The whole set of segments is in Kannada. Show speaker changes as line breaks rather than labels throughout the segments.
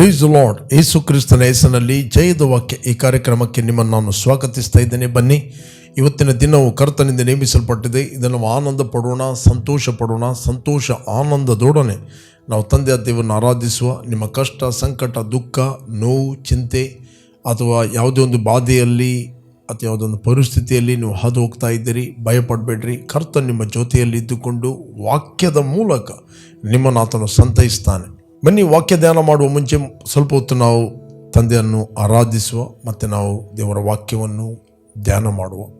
ಪ್ರೈಸ್ ಲಾರ್ಡ್ ಯೇಸು ಕ್ರಿಸ್ತನ ಹೆಸರಿನಲ್ಲಿ ಜಯದ ವಾಕ್ಯ ಈ ಕಾರ್ಯಕ್ರಮಕ್ಕೆ ನಿಮ್ಮನ್ನು ನಾನು ಸ್ವಾಗತಿಸ್ತಾ ಇದ್ದೇನೆ. ಬನ್ನಿ, ಇವತ್ತಿನ ದಿನವು ಕರ್ತನಿಂದ ನೇಮಿಸಲ್ಪಟ್ಟಿದೆ. ಇದನ್ನು ಆನಂದ ಪಡೋಣ ಸಂತೋಷ ಪಡೋಣ ಸಂತೋಷ, ಆನಂದದೊಡನೆ ನಾವು ತಂದೆಯ ದೇವರನ್ನು ಆರಾಧಿಸುವ ನಿಮ್ಮ ಕಷ್ಟ, ಸಂಕಟ, ದುಃಖ, ನೋವು, ಚಿಂತೆ ಅಥವಾ ಯಾವುದೇ ಒಂದು ಬಾಧೆಯಲ್ಲಿ ಅಥವಾ ಯಾವುದೊಂದು ಪರಿಸ್ಥಿತಿಯಲ್ಲಿ ನೀವು ಹಾದು ಹೋಗ್ತಾ ಇದ್ದೀರಿ, ಭಯಪಡಬೇಡ್ರಿ. ಕರ್ತನ್ ನಿಮ್ಮ ಜೊತೆಯಲ್ಲಿ ಇದ್ದುಕೊಂಡು ವಾಕ್ಯದ ಮೂಲಕ ನಿಮ್ಮನ್ನು ಆತನು ಸಂತೈಸ್ತಾನೆ. ಬನ್ನಿ ವಾಕ್ಯ ಧ್ಯಾನ ಮಾಡುವ ಮುಂಚೆ ಸ್ವಲ್ಪ ಹೊತ್ತು ನಾವು ತಂದೆಯನ್ನು ಆರಾಧಿಸುವ ಮತ್ತು ನಾವು ದೇವರ ವಾಕ್ಯವನ್ನು ಧ್ಯಾನ ಮಾಡುವ.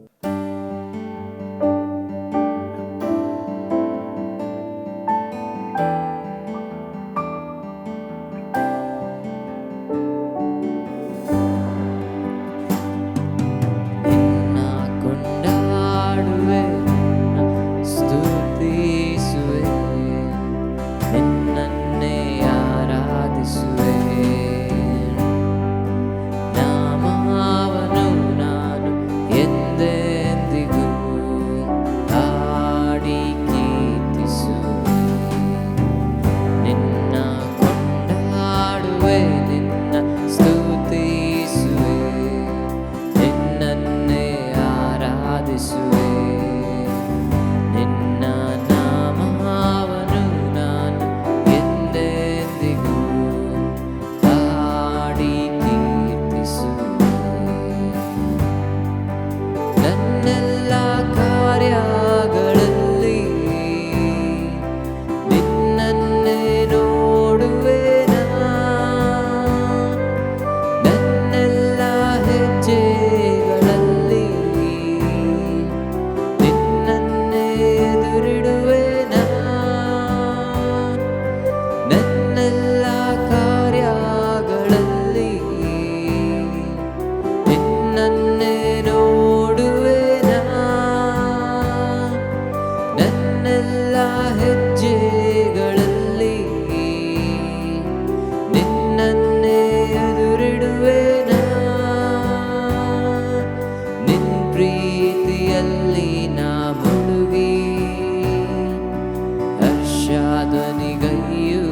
ആധുനികയ്യൂ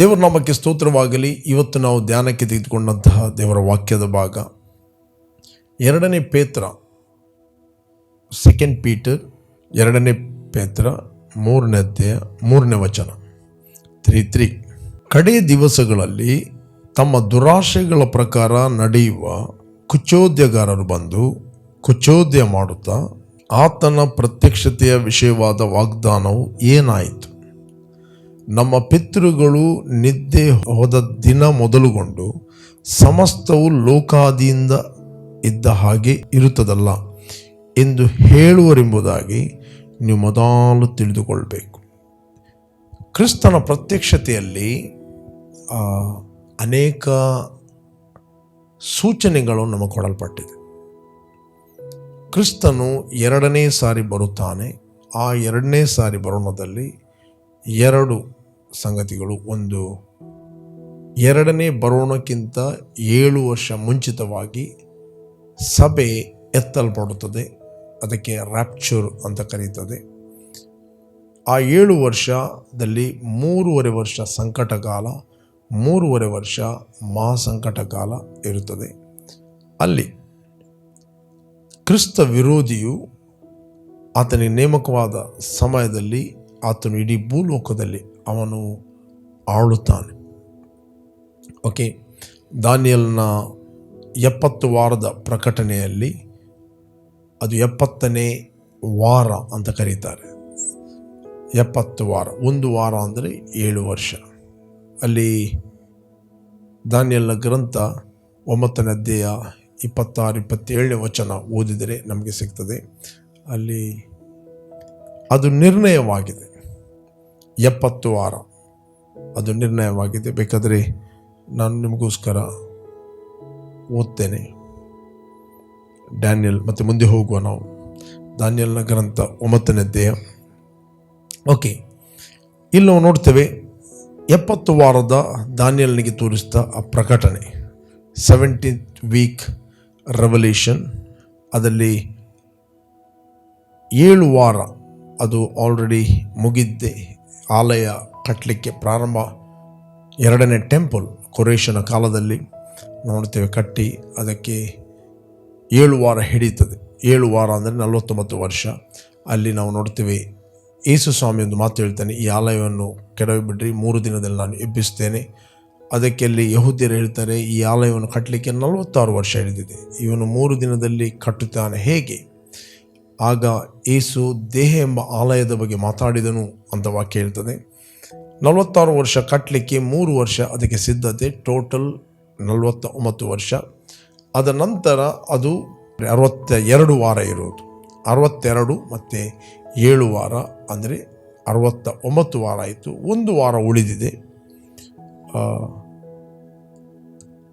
ದೇವರ ನಾಮಕ್ಕೆ ಸ್ತೋತ್ರವಾಗಲಿ. ಇವತ್ತು ನಾವು ಧ್ಯಾನಕ್ಕೆ ತೆಗೆದುಕೊಂಡಂತಹ ದೇವರ ವಾಕ್ಯದ ಭಾಗ. ಎರಡನೇ ಪೇತ್ರ ಸೆಕೆಂಡ್ ಪೀಟರ್ ಎರಡನೇ ಪೇತ್ರ, ಮೂರನೇ ಅಧ್ಯಾಯ, ಮೂರನೇ ವಚನ. ತ್ರೀ ತ್ರೀ ಕಡೆಯ ದಿವಸಗಳಲ್ಲಿ ತಮ್ಮ ದುರಾಶೆಗಳ ಪ್ರಕಾರ ನಡೆಯುವ ಕುಚೋದ್ಯಗಾರರು ಬಂದು ಕುಚೋದ್ಯ ಮಾಡುತ್ತಾ, ಆತನ ಪ್ರತ್ಯಕ್ಷತೆಯ ವಿಷಯವಾದ ವಾಗ್ದಾನವು ಏನಾಯಿತು? ನಮ್ಮ ಪಿತೃಗಳು ನಿದ್ದೆ ಹೋದ ದಿನ ಮೊದಲುಗೊಂಡು ಸಮಸ್ತವು ಲೋಕಾದಿಯಿಂದ ಇದ್ದ ಹಾಗೆ ಇರುತ್ತದಲ್ಲ ಎಂದು ಹೇಳುವರೆಂಬುದಾಗಿ ನೀವು ಮೊದಲು ತಿಳಿದುಕೊಳ್ಬೇಕು. ಕ್ರಿಸ್ತನ ಪ್ರತ್ಯಕ್ಷತೆಯಲ್ಲಿ ಅನೇಕ ಸೂಚನೆಗಳು ನಮಗೆ ಕೊಡಲ್ಪಟ್ಟಿದೆ. ಕ್ರಿಸ್ತನು ಎರಡನೇ ಸಾರಿ ಬರುತ್ತಾನೆ. ಆ ಎರಡನೇ ಸಾರಿ ಬರೋಣದಲ್ಲಿ ಎರಡು ಸಂಗತಿಗಳು ಒಂದು ಎರಡನೇ ಬರೋಣಕ್ಕಿಂತ ಏಳು ವರ್ಷ ಮುಂಚಿತವಾಗಿ ಸಭೆ ಎತ್ತಲ್ಪಡುತ್ತದೆ. ಅದಕ್ಕೆ ರ್ಯಾಪ್ಚೂರ್ ಅಂತ ಕರೀತದೆ. ಆ ಏಳು ವರ್ಷದಲ್ಲಿ ಮೂರುವರೆ ವರ್ಷ ಸಂಕಟ ಕಾಲ ಮೂರುವರೆ ವರ್ಷ ಮಹಾಸಂಕಟಕಾಲ ಇರುತ್ತದೆ. ಅಲ್ಲಿ ಕ್ರಿಸ್ತ ವಿರೋಧಿಯು ಆತನಿಗೆ ನೇಮಕವಾದ ಸಮಯದಲ್ಲಿ ಆತನು ಇಡೀ ಭೂಲೋಕದಲ್ಲಿ ಅವನು ಆಳುತ್ತಾನೆ. ಓಕೆ ದಾನಿಯಲ್ನ ಎಪ್ಪತ್ತು ವಾರದ ಪ್ರಕಟಣೆಯಲ್ಲಿ ಅದು ಎಪ್ಪತ್ತನೇ ವಾರ ಅಂತ ಕರೀತಾರೆ. ಎಪ್ಪತ್ತು ವಾರ, ಒಂದು ವಾರ ಅಂದರೆ ಏಳು ವರ್ಷ. ಅಲ್ಲಿ ದಾನಿಯಲ್ನ ಗ್ರಂಥ ಒಂಬತ್ತನೇ ಅಧ್ಯಾಯ ಇಪ್ಪತ್ತಾರು, ಇಪ್ಪತ್ತೇಳನೇ ವಚನ ಓದಿದರೆ ನಮಗೆ ಸಿಗ್ತದೆ. ಅಲ್ಲಿ ಅದು ನಿರ್ಣಯವಾಗಿದೆ. ಎಪ್ಪತ್ತು ವಾರ. ಅದು ನಿರ್ಣಯವಾಗಿದೆ. ಬೇಕಾದರೆ ನಾನು ನಿಮಗೋಸ್ಕರ ಓದ್ತೇನೆ. ಡ್ಯಾನಿಯಲ್, ಮತ್ತು ಮುಂದೆ ಹೋಗುವ ನಾವು. ದಾನಿಯಲ್ನ ಗ್ರಂಥ ಒಂಬತ್ತನೇ ದೇಹ ಓಕೆ. ಇಲ್ಲಿ ನಾವು ನೋಡ್ತೇವೆ, ಎಪ್ಪತ್ತು ವಾರದ ದಾನಿಯಲ್ನಿಗೆ ತೋರಿಸಿದ ಆ ಪ್ರಕಟಣೆ. ಸೆವೆಂಟೀನ್ತ್ ವೀಕ್ ರೆವಲ್ಯೂಷನ್ ಅದರಲ್ಲಿ ಏಳು ವಾರ ಅದು ಆಲ್ರೆಡಿ ಮುಗಿದ್ದೆ ಆಲಯ ಕಟ್ಟಲಿಕ್ಕೆ ಪ್ರಾರಂಭ. ಎರಡನೇ ಟೆಂಪಲ್ ಕೊರೇಶನ ಕಾಲದಲ್ಲಿ ನೋಡ್ತೇವೆ, ಕಟ್ಟಿ ಅದಕ್ಕೆ ಏಳು ವಾರ ಹಿಡಿಯುತ್ತದೆ. ಏಳು ವಾರ ಅಂದರೆ ನಲವತ್ತೊಂಬತ್ತು ವರ್ಷ. ಅಲ್ಲಿ ನಾವು ನೋಡ್ತೇವೆ, ಯೇಸು ಸ್ವಾಮಿ ಒಂದು ಮಾತು ಹೇಳ್ತಾನೆ, ಈ ಆಲಯವನ್ನು ಕೆಡವಿಬಿಡ್ರಿ ಮೂರು ದಿನದಲ್ಲಿ ನಾನು ಎಬ್ಬಿಸ್ತೇನೆ. ಅದಕ್ಕೆ ಅಲ್ಲಿ ಯಹೂದ್ಯರು ಹೇಳ್ತಾರೆ, ಈ ಆಲಯವನ್ನು ಕಟ್ಟಲಿಕ್ಕೆ ನಲವತ್ತಾರು ವರ್ಷ ಹಿಡಿದಿದೆ. ಇವನು ಮೂರು ದಿನದಲ್ಲಿ ಕಟ್ಟುತ್ತಾನೆ. ಹೇಗೆ? ಆಗ ಏಸು ದೇಹ ಎಂಬ ಆಲಯದ ಬಗ್ಗೆ ಮಾತಾಡಿದನು ಅಂತ ವಾಕ್ಯ ಹೇಳ್ತದೆ. ನಲವತ್ತಾರು ವರ್ಷ ಕಟ್ಟಲಿಕ್ಕೆ ಮೂರು ವರ್ಷ ಅದಕ್ಕೆ ಸಿದ್ಧತೆ, ಟೋಟಲ್ ನಲವತ್ತ ಒಂಬತ್ತು ವರ್ಷ. ಅದ ನಂತರ ಅದು ಅರವತ್ತ ಎರಡು ವಾರ ಇರೋದು ಅರವತ್ತೆರಡು ಮತ್ತು ಏಳು ವಾರ ಅಂದರೆ ಅರವತ್ತ ಒಂಬತ್ತು ವಾರ ಆಯಿತು. ಒಂದು ವಾರ ಉಳಿದಿದೆ.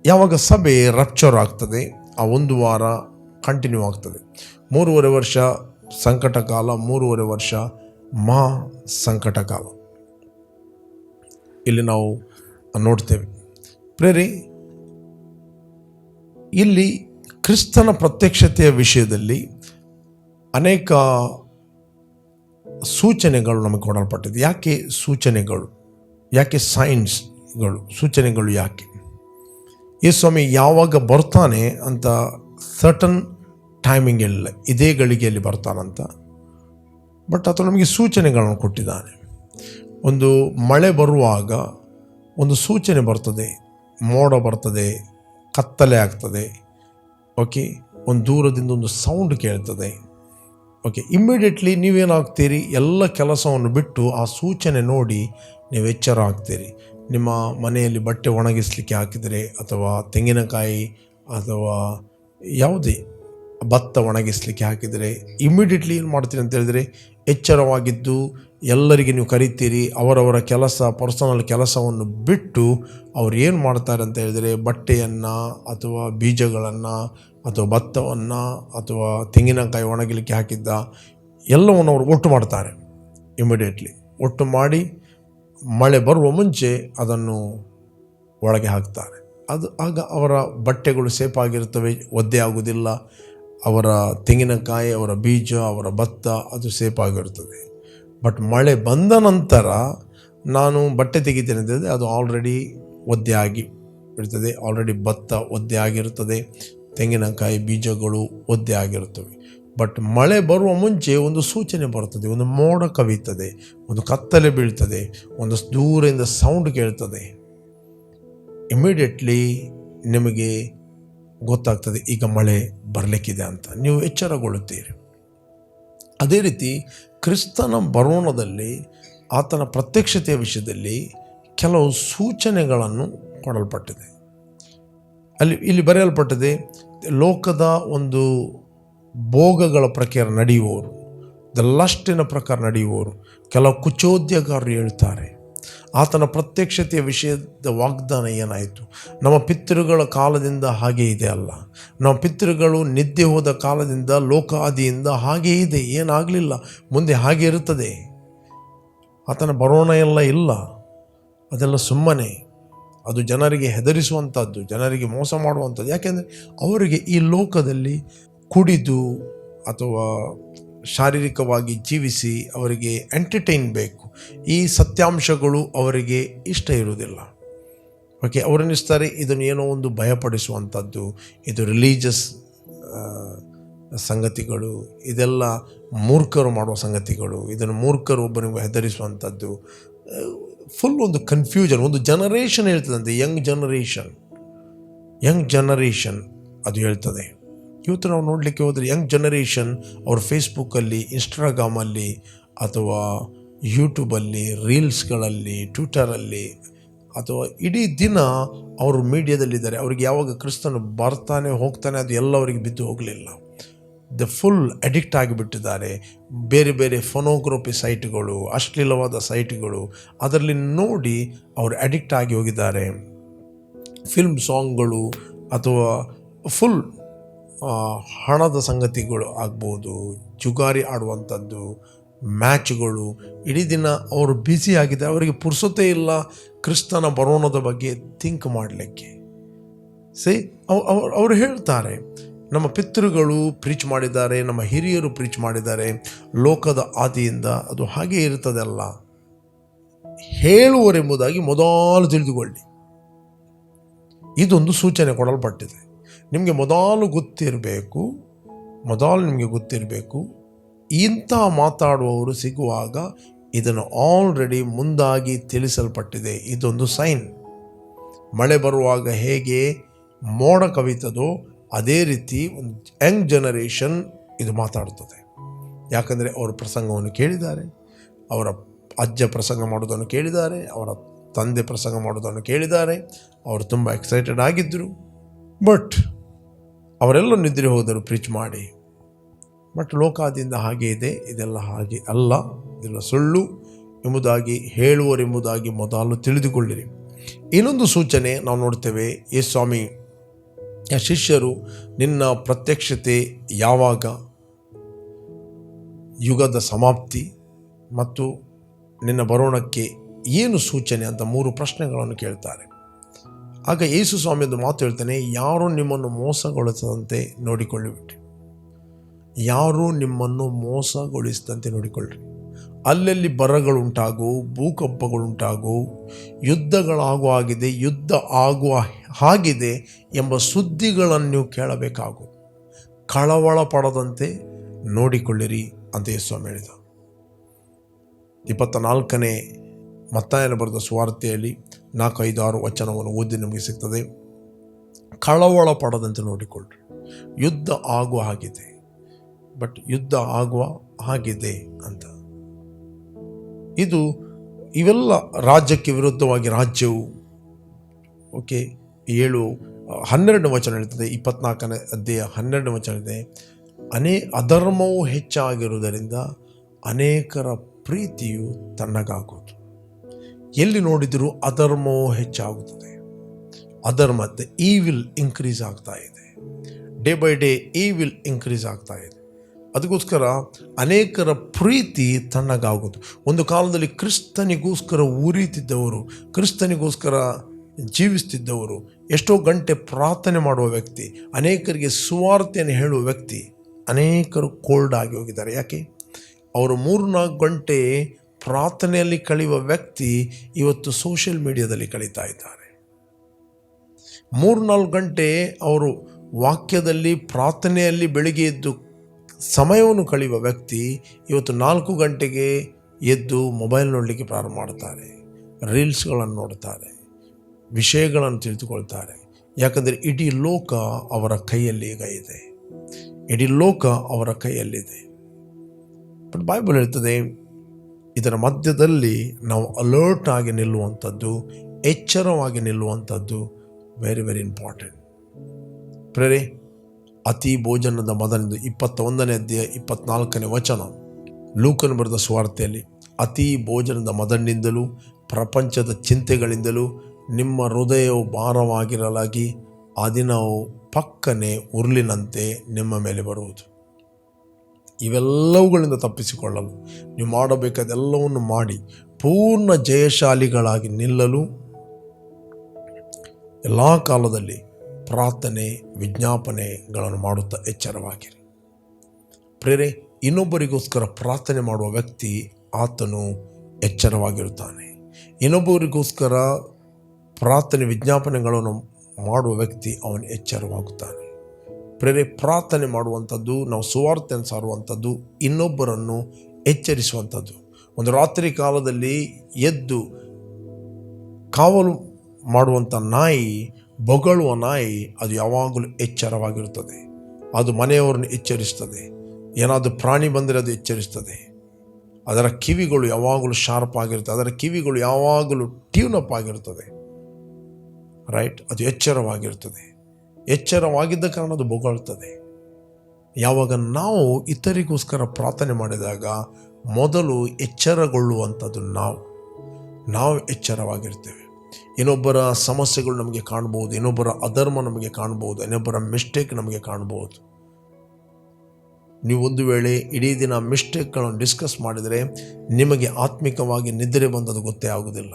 ಯಾವಾಗ ಸಭೆ ರಪ್ಚರ್ ಆಗ್ತದೆ, ಆ ಒಂದು ವಾರ ಕಂಟಿನ್ಯೂ ಆಗ್ತದೆ. ಮೂರುವರೆ ವರ್ಷ ಸಂಕಟ ಕಾಲ, ಮೂರುವರೆ ವರ್ಷ ಮಹಾ ಸಂಕಟ ಕಾಲ. ಇಲ್ಲಿ ನಾವು ನೋಡ್ತೇವೆ. ಪ್ರೇರಿ, ಇಲ್ಲಿ ಕ್ರಿಸ್ತನ ಪ್ರತ್ಯಕ್ಷತೆಯ ವಿಷಯದಲ್ಲಿ ಅನೇಕ ಸೂಚನೆಗಳು ನಮಗೆ ಕೊಡಲ್ಪಟ್ಟಿದೆ. ಯಾಕೆ ಸೂಚನೆಗಳು? ಯಾಕೆ ಸೈನ್ಸ್ಗಳು ಸೂಚನೆಗಳು ಯಾಕೆ? ಈ ಸ್ವಾಮಿ ಯಾವಾಗ ಬರ್ತಾನೆ ಅಂತ ಸರ್ಟನ್ ಟೈಮಿಂಗ್ ಇಲ್ಲ ಇದೇ ಗಳಿಗೆಯಲ್ಲಿ ಬರ್ತಾನಂತ. ಬಟ್ ಆತ ನಮಗೆ ಸೂಚನೆಗಳನ್ನು ಕೊಟ್ಟಿದ್ದಾನೆ. ಒಂದು ಮಳೆ ಬರುವಾಗ ಒಂದು ಸೂಚನೆ ಬರ್ತದೆ, ಮೋಡ ಬರ್ತದೆ, ಕತ್ತಲೆ ಆಗ್ತದೆ ಓಕೆ ಒಂದು ದೂರದಿಂದ ಒಂದು ಸೌಂಡ್ ಕೇಳ್ತದೆ ಓಕೆ ಇಮ್ಮಿಡಿಯೇಟ್ಲಿ ನೀವೇನಾಗ್ತೀರಿ? ಎಲ್ಲ ಕೆಲಸವನ್ನು ಬಿಟ್ಟು ಆ ಸೂಚನೆ ನೋಡಿ ನೀವು ಎಚ್ಚರ ಆಗ್ತೀರಿ. ನಿಮ್ಮ ಮನೆಯಲ್ಲಿ ಬಟ್ಟೆ ಒಣಗಿಸ್ಲಿಕ್ಕೆ ಹಾಕಿದರೆ ಅಥವಾ ತೆಂಗಿನಕಾಯಿ ಅಥವಾ ಯಾವುದೇ ಭತ್ತ ಒಣಗಿಸ್ಲಿಕ್ಕೆ ಹಾಕಿದರೆ ಇಮ್ಮಿಡಿಯೇಟ್ಲಿ ಏನು ಮಾಡ್ತೀರಿ ಅಂತ ಹೇಳಿದರೆ ಎಚ್ಚರವಾಗಿದ್ದು ಎಲ್ಲರಿಗೆ ನೀವು ಕರಿತೀರಿ, ಅವರವರ ಕೆಲಸ ಪರ್ಸನಲ್ ಕೆಲಸವನ್ನು ಬಿಟ್ಟು ಅವ್ರು ಏನು ಮಾಡ್ತಾರೆ ಅಂತ ಹೇಳಿದರೆ ಬಟ್ಟೆಯನ್ನು ಅಥವಾ ಬೀಜಗಳನ್ನು ಅಥವಾ ಭತ್ತವನ್ನು ಅಥವಾ ತೆಂಗಿನಕಾಯಿ ಒಣಗಲಿಕ್ಕೆ ಹಾಕಿದ್ದ ಎಲ್ಲವನ್ನು ಅವರು ಒಟ್ಟು ಮಾಡ್ತಾರೆ ಇಮಿಡಿಯೇಟ್ಲಿ ಒಟ್ಟು ಮಾಡಿ ಮಳೆ ಬರುವ ಮುಂಚೆ ಅದನ್ನು ಒಳಗೆ ಹಾಕ್ತಾರೆ. ಅದು ಆಗ ಅವರ ಬಟ್ಟೆಗಳು ಸೇಫ್ ಆಗಿರ್ತವೆ ಒದ್ದೆ ಆಗುವುದಿಲ್ಲ. ಅವರ ತೆಂಗಿನಕಾಯಿ ಅವರ ಬೀಜ, ಅವರ ಭತ್ತ ಅದು ಸೇಫ್ ಆಗಿರ್ತದೆ. ಬಟ್ ಮಳೆ ಬಂದ ನಂತರ ನಾನು ಬಟ್ಟೆ ತೆಗಿತೇನೆ ಅಂತಂದರೆ ಅದು ಆಲ್ರೆಡಿ ಒದ್ದೆ ಆಗಿ ಇರ್ತದೆ ಆಲ್ರೆಡಿ ಭತ್ತ ಒದ್ದೆ ಆಗಿರುತ್ತದೆ ತೆಂಗಿನಕಾಯಿ ಬೀಜಗಳು ಒದ್ದೆ ಆಗಿರುತ್ತವೆ ಬಟ್ ಮಳೆ ಬರುವ ಮುಂಚೆ ಒಂದು ಸೂಚನೆ ಬರ್ತದೆ. ಒಂದು ಮೋಡ ಕವಿತದೆ ಒಂದು ಕತ್ತಲೆ ಬೀಳ್ತದೆ. ಒಂದು ದೂರದಿಂದ ಸೌಂಡ್ ಕೇಳ್ತದೆ. ಇಮಿಡಿಯೇಟ್ಲಿ ನಿಮಗೆ ಗೊತ್ತಾಗ್ತದೆ, ಈಗ ಮಳೆ ಬರಲಿಕ್ಕಿದೆ ಅಂತ. ನೀವು ಎಚ್ಚರಗೊಳ್ಳುತ್ತೀರಿ. ಅದೇ ರೀತಿ ಕ್ರಿಸ್ತನ ಬರೋಣದಲ್ಲಿ, ಆತನ ಪ್ರತ್ಯಕ್ಷತೆಯ ವಿಷಯದಲ್ಲಿ ಕೆಲವು ಸೂಚನೆಗಳನ್ನು ಕೊಡಲ್ಪಟ್ಟಿದೆ. ಅಲ್ಲಿ, ಇಲ್ಲಿ ಬರೆಯಲ್ಪಟ್ಟಿದೆ, ಲೋಕದ ಒಂದು ಭೋಗಗಳ ಪ್ರಕಾರ ನಡೆಯುವವರು ದ ಲಷ್ಟಿನ ಪ್ರಕಾರ ನಡೆಯುವವರು, ಕೆಲವು ಕುಚೋದ್ಯಗಾರರು ಹೇಳ್ತಾರೆ. ಆತನ ಪ್ರತ್ಯಕ್ಷತೆಯ ವಿಷಯದ ವಾಗ್ದಾನ ಏನಾಯಿತು? ನಮ್ಮ ಪಿತೃಗಳ ಕಾಲದಿಂದ ಹಾಗೆ ಇದೆ ಅಲ್ಲ. ನಮ್ಮ ಪಿತೃಗಳು ನಿದ್ದೆ ಹೋದ ಕಾಲದಿಂದ ಲೋಕ ಆದಿಯಿಂದ ಹಾಗೇ ಇದೆ. ಏನಾಗಲಿಲ್ಲ. ಮುಂದೆ ಹಾಗೆ ಇರುತ್ತದೆ. ಆತನ ಬರೋಣ ಎಲ್ಲ ಇಲ್ಲ. ಅದೆಲ್ಲ ಸುಮ್ಮನೆ. ಅದು ಜನರಿಗೆ ಹೆದರಿಸುವಂಥದ್ದು, ಜನರಿಗೆ ಮೋಸ ಮಾಡುವಂಥದ್ದು. ಯಾಕೆಂದರೆ ಅವರಿಗೆ ಈ ಲೋಕದಲ್ಲಿ ಕುಡಿದು ಅಥವಾ ಶಾರೀರಿಕವಾಗಿ ಜೀವಿಸಿ ಅವರಿಗೆ ಎಂಟರ್ಟೈನ್ ಬೇಕು. ಈ ಸತ್ಯಾಂಶಗಳು ಅವರಿಗೆ ಇಷ್ಟ ಇರುವುದಿಲ್ಲ. ಓಕೆ ಅವರೆನಿಸ್ತಾರೆ ಇದನ್ನು ಏನೋ ಒಂದು ಭಯಪಡಿಸುವಂಥದ್ದು, ಇದು ರಿಲೀಜಿಯಸ್ ಸಂಗತಿಗಳು, ಇದೆಲ್ಲ ಮೂರ್ಖರು ಮಾಡುವ ಸಂಗತಿಗಳು, ಇದನ್ನು ಮೂರ್ಖರು ಒಬ್ಬನಿಗೆ ಹೆದರಿಸುವಂಥದ್ದು ಫುಲ್ ಒಂದು ಕನ್ಫ್ಯೂಷನ್ ಒಂದು ಜನರೇಷನ್ ಹೇಳ್ತದಂತೆ ಯಂಗ್ ಜನರೇಷನ್ ಯಂಗ್ ಜನರೇಷನ್ ಅದು ಹೇಳ್ತದೆ. ಇವತ್ತು ನಾವು ನೋಡಲಿಕ್ಕೆ ಹೋದರೆ ಯಂಗ್ ಜನರೇಷನ್ ಅವ್ರ ಫೇಸ್ಬುಕ್ಕಲ್ಲಿ ಇನ್ಸ್ಟಾಗ್ರಾಮಲ್ಲಿ ಅಥವಾ ಯೂಟ್ಯೂಬಲ್ಲಿ ರೀಲ್ಸ್ಗಳಲ್ಲಿ ಟ್ವಿಟರಲ್ಲಿ ಅಥವಾ ಇಡೀ ದಿನ ಅವರು ಮೀಡಿಯಾದಲ್ಲಿದ್ದಾರೆ ಅವ್ರಿಗೆ ಯಾವಾಗ ಕ್ರಿಸ್ತನು ಬರ್ತಾನೆ, ಹೋಗ್ತಾನೆ ಅದು ಎಲ್ಲ ಅವರಿಗೆ ಬಿದ್ದು ಹೋಗಲಿಲ್ಲ. ದ ಫುಲ್ ಅಡಿಕ್ಟ್ ಆಗಿಬಿಟ್ಟಿದ್ದಾರೆ. ಬೇರೆ ಬೇರೆ ಫೋನೋಗ್ರಫಿ ಸೈಟ್ಗಳು ಅಶ್ಲೀಲವಾದ ಸೈಟ್ಗಳು ಅದರಲ್ಲಿ ನೋಡಿ ಅವರು ಅಡಿಕ್ಟ್ ಆಗಿ ಹೋಗಿದ್ದಾರೆ. ಫಿಲ್ಮ್ ಸಾಂಗ್ಗಳು ಅಥವಾ ಫುಲ್ ಹಣದ ಸಂಗತಿಗಳು ಆಗ್ಬೋದು, ಜುಗಾರಿ ಆಡುವಂಥದ್ದು, ಮ್ಯಾಚ್ಗಳು, ಇಡೀ ದಿನ ಅವರು ಬ್ಯುಸಿ ಆಗಿದೆ ಅವರಿಗೆ ಪುರ್ಸೊತ್ತೇ ಇಲ್ಲ ಕ್ರಿಸ್ತನ ಬರೋಣದ ಬಗ್ಗೆ ಥಿಂಕ್ ಮಾಡಲಿಕ್ಕೆ. ಸಿ ಅವರು ಹೇಳ್ತಾರೆ, ನಮ್ಮ ಪಿತೃಗಳು ಪ್ರೀಚ್ ಮಾಡಿದ್ದಾರೆ, ನಮ್ಮ ಹಿರಿಯರು ಪ್ರೀಚ್ ಮಾಡಿದ್ದಾರೆ, ಲೋಕದ ಆದಿಯಿಂದ ಅದು ಹಾಗೆ ಇರ್ತದಲ್ಲ ಹೇಳುವರೆಂಬುದಾಗಿ ಮೊದಲು ತಿಳಿದುಕೊಳ್ಳಿ. ಇದೊಂದು ಸೂಚನೆ ಕೊಡಲ್ಪಟ್ಟಿದೆ. ನಿಮಗೆ ಮೊದಲು ಗೊತ್ತಿರಬೇಕು, ಮೊದಲು ನಿಮಗೆ ಗೊತ್ತಿರಬೇಕು, ಇಂಥ ಮಾತಾಡುವವರು ಸಿಗುವಾಗ ಇದನ್ನು ಆಲ್ರೆಡಿ ಮುಂದಾಗಿ ತಿಳಿಸಲ್ಪಟ್ಟಿದೆ. ಇದೊಂದು ಸೈನ್ ಮಳೆ ಬರುವಾಗ ಹೇಗೆ ಮೋಡ ಕವಿತದೋ ಅದೇ ರೀತಿ ಒಂದು ಯಂಗ್ ಜನರೇಷನ್ ಇದು ಮಾತಾಡುತ್ತದೆ ಯಾಕಂದರೆ ಅವರು ಪ್ರಸಂಗವನ್ನು ಕೇಳಿದ್ದಾರೆ, ಅವರ ಅಜ್ಜ ಪ್ರಸಂಗ ಮಾಡೋದನ್ನು ಕೇಳಿದ್ದಾರೆ, ಅವರ ತಂದೆ ಪ್ರಸಂಗ ಮಾಡೋದನ್ನು ಕೇಳಿದ್ದಾರೆ, ಅವರು ತುಂಬ ಎಕ್ಸೈಟೆಡ್ ಆಗಿದ್ದರು ಬಟ್ ಅವರೆಲ್ಲ ನಿದ್ರೆ ಹೋದರು ಪ್ರೀಚ್ ಮಾಡಿ. ಬಟ್ ಲೋಕಾದಿಂದ ಹಾಗೆ ಇದೆ, ಇದೆಲ್ಲ ಹಾಗೆ ಅಲ್ಲ, ಇದೆಲ್ಲ ಸುಳ್ಳು ಎಂಬುದಾಗಿ ಹೇಳುವರೆಂಬುದಾಗಿ ಮೊದಲು ತಿಳಿದುಕೊಳ್ಳಿರಿ. ಇನ್ನೊಂದು ಸೂಚನೆ ನಾವು ನೋಡ್ತೇವೆ, ಏ ಸ್ವಾಮಿ ಶಿಷ್ಯರು, ನಿನ್ನ ಪ್ರತ್ಯಕ್ಷತೆ ಯಾವಾಗ? ಯುಗದ ಸಮಾಪ್ತಿ ಮತ್ತು ನಿನ್ನ ಬರೋಣಕ್ಕೆ ಏನು ಸೂಚನೆ ಅಂತ ಮೂರು ಪ್ರಶ್ನೆಗಳನ್ನು ಕೇಳ್ತಾರೆ. ಆಗ ಯೇಸು ಸ್ವಾಮಿ ಒಂದು ಮಾತು ಹೇಳ್ತಾನೆ, ಯಾರು ನಿಮ್ಮನ್ನು ಮೋಸಗೊಳಿಸದಂತೆ ನೋಡಿಕೊಳ್ಳಿಬಿಟ್ರಿ ಯಾರು ನಿಮ್ಮನ್ನು ಮೋಸಗೊಳಿಸದಂತೆ ನೋಡಿಕೊಳ್ಳ್ರಿ ಅಲ್ಲಲ್ಲಿ ಬರಗಳುಂಟಾಗು ಭೂಕಂಪಗಳುಂಟಾಗು ಯುದ್ಧಗಳಾಗುವ ಆಗಿದೆ ಯುದ್ಧ ಆಗುವ ಹಾಗಿದೆ ಎಂಬ ಸುದ್ದಿಗಳನ್ನು ಕೇಳಬೇಕಾಗು. ಕಳವಳ ಪಡದಂತೆ ನೋಡಿಕೊಳ್ಳಿರಿ ಅಂತ ಸ್ವಾಮಿ ಹೇಳಿದ. ಇಪ್ಪತ್ತ ನಾಲ್ಕನೇ ಮತ್ತಾಯನ ಬರೆದ ಸ್ವಾರ್ಥೆಯಲ್ಲಿ ನಾಲ್ಕು ಐದು ಆರು ವಚನವನ್ನು ಓದಿ ನಿಮಗೆ ಸಿಗ್ತದೆ. ಕಳವಳ ಪಡದಂತೆ ನೋಡಿಕೊಳ್ಳ್ರಿ. ಯುದ್ಧ ಆಗುವ ಹಾಗಿದೆ. ಬಟ್ ಯುದ್ಧ ಆಗುವ ಹಾಗಿದೆ ಅಂತ. ಇದು ಇವೆಲ್ಲ ರಾಜ್ಯಕ್ಕೆ ವಿರುದ್ಧವಾಗಿ ರಾಜ್ಯವು, ಓಕೆ, ಏಳು ಹನ್ನೆರಡು ವಚನ ಹೇಳ್ತದೆ, ಇಪ್ಪತ್ನಾಲ್ಕನೇ ಅಧ್ಯಾಯ ಹನ್ನೆರಡು ವಚನ ಇದೆ ಅನೇ ಅಧರ್ಮವು ಹೆಚ್ಚಾಗಿರುವುದರಿಂದ ಅನೇಕರ ಪ್ರೀತಿಯು ತಣ್ಣಗಾಗುವುದು. ಎಲ್ಲಿ ನೋಡಿದರೂ ಅಧರ್ಮವೂ ಹೆಚ್ಚಾಗುತ್ತದೆ. ಅಧರ್ಮ ಈ ವಿಲ್ ಇನ್ಕ್ರೀಸ್ ಆಗ್ತಾ ಇದೆ. ಡೇ ಬೈ ಡೇ ಈ ವಿಲ್ ಇನ್ಕ್ರೀಸ್ ಆಗ್ತಾ ಇದೆ. ಅದಕ್ಕೋಸ್ಕರ ಅನೇಕರ ಪ್ರೀತಿ ತಣ್ಣಗಾಗೋದು ಒಂದು ಕಾಲದಲ್ಲಿ ಕ್ರಿಸ್ತನಿಗೋಸ್ಕರ ಉರಿತಿದ್ದವರು ಕ್ರಿಸ್ತನಿಗೋಸ್ಕರ ಜೀವಿಸ್ತಿದ್ದವರು ಎಷ್ಟೋ ಗಂಟೆ ಪ್ರಾರ್ಥನೆ ಮಾಡುವ ವ್ಯಕ್ತಿ, ಅನೇಕರಿಗೆ ಸುವಾರ್ತೆಯನ್ನು ಹೇಳುವ ವ್ಯಕ್ತಿ, ಅನೇಕರು ಕೋಲ್ಡ್ ಆಗಿ ಹೋಗಿದ್ದಾರೆ. ಯಾಕೆ? ಅವರು ಮೂರು ನಾಲ್ಕು ಗಂಟೆ ಪ್ರಾರ್ಥನೆಯಲ್ಲಿ ಕಳೆಯುವ ವ್ಯಕ್ತಿ ಇವತ್ತು ಸೋಷಿಯಲ್ ಮೀಡಿಯಾದಲ್ಲಿ ಕಳೀತಾ ಇದ್ದಾರೆ. ಮೂರ್ನಾಲ್ಕು ಗಂಟೆ ಅವರು ವಾಕ್ಯದಲ್ಲಿ, ಪ್ರಾರ್ಥನೆಯಲ್ಲಿ ಬೆಳಿಗ್ಗೆ ಎದ್ದು ಸಮಯವನ್ನು ಕಳೆಯುವ ವ್ಯಕ್ತಿ ಇವತ್ತು ನಾಲ್ಕು ಗಂಟೆಗೆ ಎದ್ದು ಮೊಬೈಲ್ ನೋಡಲಿಕ್ಕೆ ಪ್ರಾರಂಭ ಮಾಡ್ತಾರೆ ರೀಲ್ಸ್ಗಳನ್ನು ನೋಡ್ತಾರೆ. ವಿಷಯಗಳನ್ನು ತಿಳಿದುಕೊಳ್ತಾರೆ. ಯಾಕಂದರೆ ಇಡೀ ಲೋಕ ಅವರ ಕೈಯಲ್ಲಿ ಈಗ ಇದೆ. ಇಡೀ ಲೋಕ ಅವರ ಕೈಯಲ್ಲಿದೆ. ಬಟ್ ಬೈಬಲ್ ಹೇಳ್ತದೆ ಇದರ ಮಧ್ಯದಲ್ಲಿ ನಾವು ಅಲರ್ಟ್ ಆಗಿ ನಿಲ್ಲುವಂಥದ್ದು, ಎಚ್ಚರವಾಗಿ ನಿಲ್ಲುವಂಥದ್ದು ವೆರಿ ವೆರಿ ಇಂಪಾರ್ಟೆಂಟ್ ಪ್ರೇರೆ, ಅತಿ ಭೋಜನದ ಮೊದಲಿಂದು ಇಪ್ಪತ್ತ ಒಂದನೇ ಅಧ್ಯಾಯ, ಇಪ್ಪತ್ನಾಲ್ಕನೇ ವಚನ. ಲೂಕನ್ ಬರೆದ ಸ್ವಾರ್ಥೆಯಲ್ಲಿ ಅತಿ ಭೋಜನದ ಮೊದಲಿನಿಂದಲೂ, ಪ್ರಪಂಚದ ಚಿಂತೆಗಳಿಂದಲೂ ನಿಮ್ಮ ಹೃದಯವು ಭಾರವಾಗಿರಲಾಗಿ, ಆ ದಿನವು ಪಕ್ಕನೆ ಉರುಳಿನಂತೆ ನಿಮ್ಮ ಮೇಲೆ ಬರುವುದು. ಇವೆಲ್ಲವುಗಳಿಂದ ತಪ್ಪಿಸಿಕೊಳ್ಳಲು ನೀವು ಮಾಡಬೇಕಾದೆಲ್ಲವನ್ನು ಮಾಡಿ ಪೂರ್ಣ ಜಯಶಾಲಿಗಳಾಗಿ ನಿಲ್ಲಲು ಎಲ್ಲ ಕಾಲದಲ್ಲಿ ಪ್ರಾರ್ಥನೆ, ವಿಜ್ಞಾಪನೆಗಳನ್ನು ಮಾಡುತ್ತಾ ಎಚ್ಚರವಾಗಿರಿ. ಪ್ರೇರೆ, ಇನ್ನೊಬ್ಬರಿಗೋಸ್ಕರ ಪ್ರಾರ್ಥನೆ ಮಾಡುವ ವ್ಯಕ್ತಿ ಆತನು ಎಚ್ಚರವಾಗಿರುತ್ತಾನೆ. ಇನ್ನೊಬ್ಬರಿಗೋಸ್ಕರ ಪ್ರಾರ್ಥನೆ, ವಿಜ್ಞಾಪನೆಗಳನ್ನು ಮಾಡುವ ವ್ಯಕ್ತಿ ಅವನು ಎಚ್ಚರವಾಗುತ್ತಾನೆ. ಪ್ರೇರೆ, ಪ್ರಾರ್ಥನೆ ಮಾಡುವಂಥದ್ದು, ನಾವು ಸುವಾರ್ತೆಯನ್ನು ಸಾರುವಂಥದ್ದು, ಇನ್ನೊಬ್ಬರನ್ನು ಎಚ್ಚರಿಸುವಂಥದ್ದು. ಒಂದು ರಾತ್ರಿ ಕಾಲದಲ್ಲಿ ಎದ್ದು ಕಾವಲು ಮಾಡುವಂಥ ನಾಯಿ, ಬೊಗಳುವ ನಾಯಿ, ಅದು ಯಾವಾಗಲೂ ಎಚ್ಚರವಾಗಿರುತ್ತದೆ. ಅದು ಮನೆಯವರನ್ನು ಎಚ್ಚರಿಸ್ತದೆ. ಏನಾದರೂ ಪ್ರಾಣಿ ಬಂದರೆ ಅದು ಎಚ್ಚರಿಸ್ತದೆ. ಅದರ ಕಿವಿಗಳು ಯಾವಾಗಲೂ ಶಾರ್ಪ್ ಆಗಿರ್ತದೆ ಅದರ ಕಿವಿಗಳು ಯಾವಾಗಲೂ ಟ್ಯೂನ್ ಅಪ್ ಆಗಿರ್ತದೆ ರೈಟ್? ಅದು ಎಚ್ಚರವಾಗಿರ್ತದೆ ಎಚ್ಚರವಾಗಿದ್ದ ಕಾರಣ ಅದು ಬೊಗಳ್ತದೆ. ಯಾವಾಗ ನಾವು ಇತರಿಗೋಸ್ಕರ ಪ್ರಾರ್ಥನೆ ಮಾಡಿದಾಗ ಮೊದಲು ಎಚ್ಚರಗೊಳ್ಳುವಂಥದ್ದು ನಾವು. ನಾವು ಎಚ್ಚರವಾಗಿರ್ತೇವೆ. ಇನ್ನೊಬ್ಬರ ಸಮಸ್ಯೆಗಳು ನಮಗೆ ಕಾಣ್ಬೋದು, ಇನ್ನೊಬ್ಬರ ಅಧರ್ಮ ನಮಗೆ ಕಾಣ್ಬೋದು, ಇನ್ನೊಬ್ಬರ ಮಿಸ್ಟೇಕ್ ನಮಗೆ ಕಾಣ್ಬೋದು. ನೀವು ಒಂದು ವೇಳೆ ಇಡೀ ದಿನ ಮಿಸ್ಟೇಕ್ಗಳನ್ನು ಡಿಸ್ಕಸ್ ಮಾಡಿದರೆ ನಿಮಗೆ ಆತ್ಮಿಕವಾಗಿ ನಿದ್ರೆ ಬಂದದ್ದು ಗೊತ್ತೇ ಆಗುವುದಿಲ್ಲ.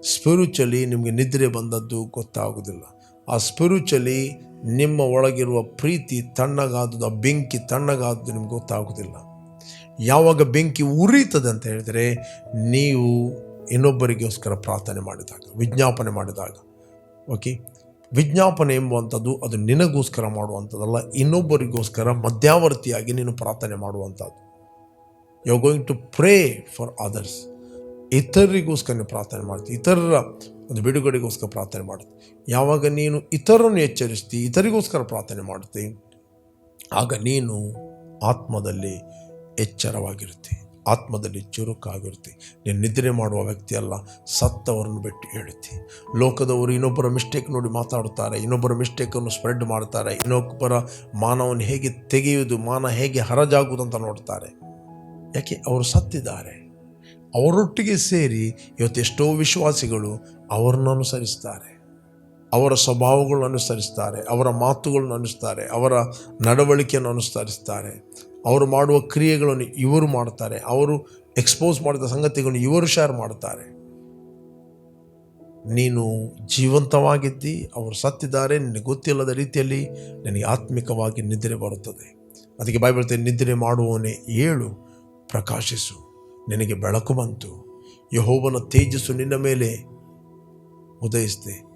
ಸ್ಪಿರಿಚುಲಿ ನಿಮಗೆ ನಿದ್ರೆ ಬಂದದ್ದು ಗೊತ್ತಾಗುವುದಿಲ್ಲ. ಆ ಸ್ಪಿರಿಚುಲಿ ನಿಮ್ಮ ಒಳಗಿರುವ ಪ್ರೀತಿ ತಣ್ಣಗಾದದ್ದು, ಆ ಬೆಂಕಿ ತಣ್ಣಗಾದದ್ದು ನಿಮ್ಗೆ ಗೊತ್ತಾಗೋದಿಲ್ಲ. ಯಾವಾಗ ಬೆಂಕಿ ಉರಿತದೆ ಅಂತ ಹೇಳಿದರೆ ನೀವು ಇನ್ನೊಬ್ಬರಿಗೋಸ್ಕರ ಪ್ರಾರ್ಥನೆ ಮಾಡಿದಾಗ, ವಿಜ್ಞಾಪನೆ ಮಾಡಿದಾಗ ಓಕೆ ವಿಜ್ಞಾಪನೆ ಎಂಬುವಂಥದ್ದು ಅದು ನಿನಗೋಸ್ಕರ ಮಾಡುವಂಥದ್ದಲ್ಲ, ಇನ್ನೊಬ್ಬರಿಗೋಸ್ಕರ ಮಧ್ಯವರ್ತಿಯಾಗಿ ನೀನು ಪ್ರಾರ್ಥನೆ ಮಾಡುವಂಥದ್ದು. You are going to pray for others ಇತರರಿಗೋಸ್ಕರ ಪ್ರಾರ್ಥನೆ ಮಾಡುತ್ತೆ ಇತರರ ಒಂದು ಬಿಡುಗಡೆಗೋಸ್ಕರ ಪ್ರಾರ್ಥನೆ ಮಾಡುತ್ತೆ ಯಾವಾಗ ನೀನು ಇತರರನ್ನು ಎಚ್ಚರಿಸ್ತಿ ಇತರಿಗೋಸ್ಕರ ಪ್ರಾರ್ಥನೆ ಮಾಡುತ್ತೆ ಆಗ ನೀನು ಆತ್ಮದಲ್ಲಿ ಎಚ್ಚರವಾಗಿರುತ್ತೆ ಆತ್ಮದಲ್ಲಿ ಚುರುಕಾಗಿರುತ್ತೆ ನೀನು ನಿದ್ರೆ ಮಾಡುವ ವ್ಯಕ್ತಿ ಅಲ್ಲ, ಸತ್ತವರನ್ನು ಬಿಟ್ಟು ಹೇಳುತ್ತೆ ಲೋಕದವರು ಇನ್ನೊಬ್ಬರ ಮಿಸ್ಟೇಕ್ ನೋಡಿ ಮಾತಾಡುತ್ತಾರೆ ಇನ್ನೊಬ್ಬರ ಮಿಸ್ಟೇಕನ್ನು ಸ್ಪ್ರೆಡ್ ಮಾಡ್ತಾರೆ, ಇನ್ನೊಬ್ಬರ ಮಾನವನ್ನು ಹೇಗೆ ತೆಗೆಯುವುದು, ಮಾನ ಹೇಗೆ ಹರಜಾಗುವುದು ಅಂತ ನೋಡ್ತಾರೆ. ಯಾಕೆ? ಅವರು ಸತ್ತಿದ್ದಾರೆ. ಅವರೊಟ್ಟಿಗೆ ಸೇರಿ ಇವತ್ತು ಎಷ್ಟೋ ವಿಶ್ವಾಸಿಗಳು ಅವರನ್ನು ಅನುಸರಿಸ್ತಾರೆ. ಅವರ ಸ್ವಭಾವಗಳನ್ನು ಅನುಸರಿಸ್ತಾರೆ, ಅವರ ಮಾತುಗಳನ್ನು ಅನುಸ್ತಾರೆ ಅವರ ನಡವಳಿಕೆಯನ್ನು ಅನುಸರಿಸ್ತಾರೆ. ಅವರು ಮಾಡುವ ಕ್ರಿಯೆಗಳನ್ನು ಇವರು ಮಾಡ್ತಾರೆ, ಅವರು ಎಕ್ಸ್ಪೋಸ್ ಮಾಡಿದ ಸಂಗತಿಗಳನ್ನು ಇವರು ಶೇರ್ ಮಾಡ್ತಾರೆ. ನೀನು ಜೀವಂತವಾಗಿದ್ದಿ, ಅವರು ಸತ್ತಿದ್ದಾರೆ, ನಿನಗೆ ಗೊತ್ತಿಲ್ಲದ ರೀತಿಯಲ್ಲಿ ನಿನಗೆ ಆತ್ಮಿಕವಾಗಿ ನಿದ್ರೆ ಬರುತ್ತದೆ. ಅದಕ್ಕೆ ಬೈಬಲ್ತೆ ನಿದ್ರೆ ಮಾಡುವವನೇ ಏಳು, ಪ್ರಕಾಶಿಸು. ನಿನಗೆ ಬೆಳಕು ಬಂತು. ಯಹೋವನ ತೇಜಸ್ಸು ನಿನ್ನ ಮೇಲೆ ಉದಯಿಸಿದೆ.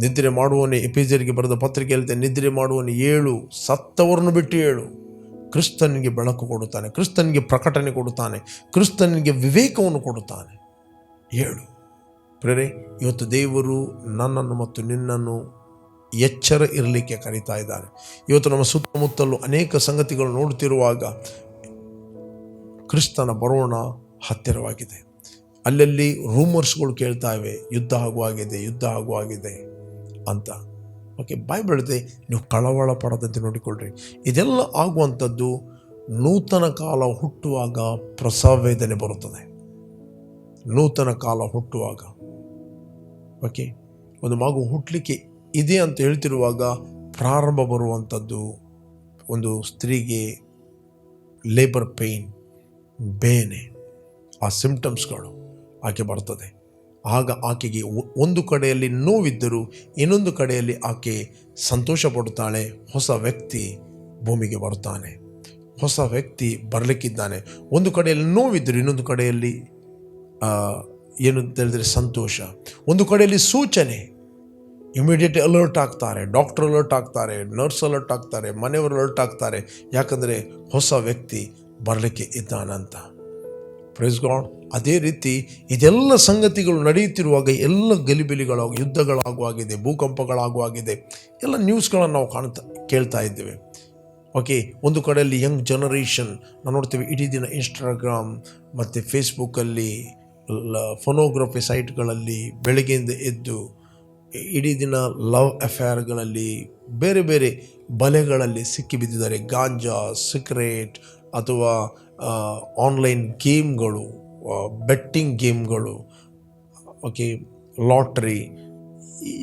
ನಿದ್ರೆ ಮಾಡುವವನೇ ಎಪಿಜರಿಗೆ ಬರೆದ ಪತ್ರಿಕೆ ಹೇಳಿದೆ, ನಿದ್ರೆ ಮಾಡುವನೇ ಏಳು ಸತ್ತವರನ್ನು ಬಿಟ್ಟು ಏಳು. ಕ್ರಿಸ್ತನಿಗೆ ಬೆಳಕು ಕೊಡುತ್ತಾನೆ, ಕ್ರಿಸ್ತನಿಗೆ ಪ್ರಕಟಣೆ ಕೊಡುತ್ತಾನೆ, ಕ್ರಿಸ್ತನಿಗೆ ವಿವೇಕವನ್ನು ಕೊಡುತ್ತಾನೆ. ಏಳು. ಪ್ರೇರೆ ಇವತ್ತು ದೇವರು ನನ್ನನ್ನು ಮತ್ತು ನಿನ್ನನ್ನು ಎಚ್ಚರ ಇರಲಿಕ್ಕೆ ಕರೀತಾ ಇದ್ದಾನೆ. ಇವತ್ತು ನಮ್ಮ ಸುತ್ತಮುತ್ತಲು ಅನೇಕ ಸಂಗತಿಗಳು ನೋಡುತ್ತಿರುವಾಗ ಕ್ರಿಸ್ತನ ಬರೋಣ ಹತ್ತಿರವಾಗಿದೆ. ಅಲ್ಲಲ್ಲಿ ರೂಮರ್ಸ್ಗಳು ಕೇಳ್ತಾ ಇವೆ, ಯುದ್ಧ ಆಗುವಾಗಿದೆ ಯುದ್ಧ ಆಗುವಾಗಿದೆ ಅಂತ. ಓಕೆ ಬಾಯ್ಬಿಡದೆ ನೀವು ಕಳವಳ ಪಡದಂತೆ ನೋಡಿಕೊಳ್ಳ್ರಿ. ಇದೆಲ್ಲ ಆಗುವಂಥದ್ದು ನೂತನ ಕಾಲ ಹುಟ್ಟುವಾಗ ಪ್ರಸವೇದನೆ ಬರುತ್ತದೆ. ನೂತನ ಕಾಲ ಹುಟ್ಟುವಾಗ. ಓಕೆ ಒಂದು ಮಗು ಹುಟ್ಟಲಿಕ್ಕೆ ಇದೆ ಅಂತ ಹೇಳ್ತಿರುವಾಗ ಪ್ರಾರಂಭ ಬರುವಂಥದ್ದು ಒಂದು ಸ್ತ್ರೀಗೆ ಲೇಬರ್ ಪೇಯ್ನ್ ಬೇನೆ ಆ ಸಿಂಪ್ಟಮ್ಸ್ಗಳು ಆಕೆ ಬರ್ತದೆ. ಆಗ ಆಕೆಗೆ ಒಂದು ಕಡೆಯಲ್ಲಿ ನೋವಿದ್ದರೂ ಇನ್ನೊಂದು ಕಡೆಯಲ್ಲಿ ಆಕೆ ಸಂತೋಷ ಪಡುತ್ತಾಳೆ. ಹೊಸ ವ್ಯಕ್ತಿ ಭೂಮಿಗೆ ಬರ್ತಾನೆ. ಹೊಸ ವ್ಯಕ್ತಿ ಬರಲಿಕ್ಕಿದ್ದಾನೆ. ಒಂದು ಕಡೆಯಲ್ಲಿ ನೋವಿದ್ದರೂ ಇನ್ನೊಂದು ಕಡೆಯಲ್ಲಿ ಏನು ಅಂತ ಹೇಳಿದರೆ ಸಂತೋಷ. ಒಂದು ಕಡೆಯಲ್ಲಿ ಸೂಚನೆ. ಇಮಿಡಿಯೇಟ್ ಅಲರ್ಟ್ ಆಗ್ತಾರೆ. ಡಾಕ್ಟರ್ ಅಲರ್ಟ್ ಆಗ್ತಾರೆ. ನರ್ಸ್ ಅಲರ್ಟ್ ಆಗ್ತಾರೆ. ಮನೆಯವರು ಅಲರ್ಟ್ ಆಗ್ತಾರೆ. ಯಾಕಂದರೆ ಹೊಸ ವ್ಯಕ್ತಿ ಬರಲಿಕ್ಕೆ ಇದ್ದಾನಂತ. ಪ್ರೈಸ್ ಗಾಡ್ ಅದೇ ರೀತಿ ಇದೆಲ್ಲ ಸಂಗತಿಗಳು ನಡೆಯುತ್ತಿರುವಾಗ ಎಲ್ಲ ಗಲಿಬಿಲಿಗಳಾಗ ಯುದ್ಧಗಳಾಗುವಾಗಿದೆ ಭೂಕಂಪಗಳಾಗುವಾಗಿದೆ ಎಲ್ಲ ನ್ಯೂಸ್ಗಳನ್ನು ನಾವು ಕಾಣ್ತಾ ಕೇಳ್ತಾ ಇದ್ದೇವೆ. ಓಕೆ ಒಂದು ಕಡೆಯಲ್ಲಿ ಯಂಗ್ ಜನರೇಷನ್ ನಾವು ನೋಡ್ತೇವೆ ಇಡೀ ದಿನ ಇನ್ಸ್ಟಾಗ್ರಾಮ್ ಮತ್ತು ಫೇಸ್ಬುಕ್ಕಲ್ಲಿ ಫೋನೋಗ್ರಫಿ ಸೈಟ್ಗಳಲ್ಲಿ ಬೆಳಗ್ಗೆಯಿಂದ ಎದ್ದು, ಇಡೀ ದಿನ ಲವ್ ಅಫೇರ್ಗಳಲ್ಲಿ ಬೇರೆ ಬೇರೆ ಬಲೆಗಳಲ್ಲಿ ಸಿಕ್ಕಿಬಿದ್ದಿದ್ದಾರೆ ಗಾಂಜಾ ಸಿಕ್ರೇಟ್ ಅಥವಾ ಆನ್ಲೈನ್ ಗೇಮ್ಗಳು ಬೆಟ್ಟಿಂಗ್ ಗೇಮ್ಗಳು ಓಕೆ ಲಾಟ್ರಿ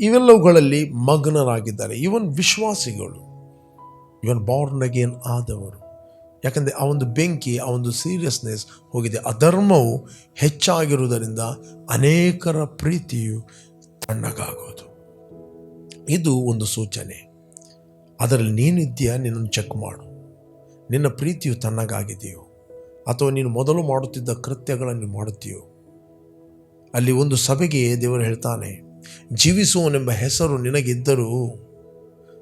ಇವೆಲ್ಲವುಗಳಲ್ಲಿ ಮಗ್ನರಾಗಿದ್ದಾರೆ. ಇವನ್ ವಿಶ್ವಾಸಿಗಳು ಇವನ್ ಬಾರ್ನ್ ಅಗೇನ್ ಆದವರು. ಯಾಕಂದರೆ ಆ ಒಂದು ಬೆಂಕಿ, ಆ ಒಂದು ಸೀರಿಯಸ್ನೆಸ್ ಹೋಗಿದೆ. ಅಧರ್ಮವು ಹೆಚ್ಚಾಗಿರುವುದರಿಂದ ಅನೇಕರ ಪ್ರೀತಿಯು ತಣ್ಣಗಾಗೋದು ಇದು ಒಂದು ಸೂಚನೆ. ಅದರಲ್ಲಿ ನೀನಿದ್ದೀಯಾ? ನಿನ್ನನ್ನು ಚೆಕ್ ಮಾಡು. ನಿನ್ನ ಪ್ರೀತಿಯು ತನ್ನಗಾಗಿದೆಯೋ? ಅಥವಾ ನೀನು ಮೊದಲು ಮಾಡುತ್ತಿದ್ದ ಕೃತ್ಯಗಳನ್ನು ಮಾಡುತ್ತೀಯೋ? ಅಲ್ಲಿ ಒಂದು ಸಭೆಗೆ ದೇವರು ಹೇಳ್ತಾನೆ, ಜೀವಿಸುವನೆಂಬ ಹೆಸರು ನಿನಗಿದ್ದರೂ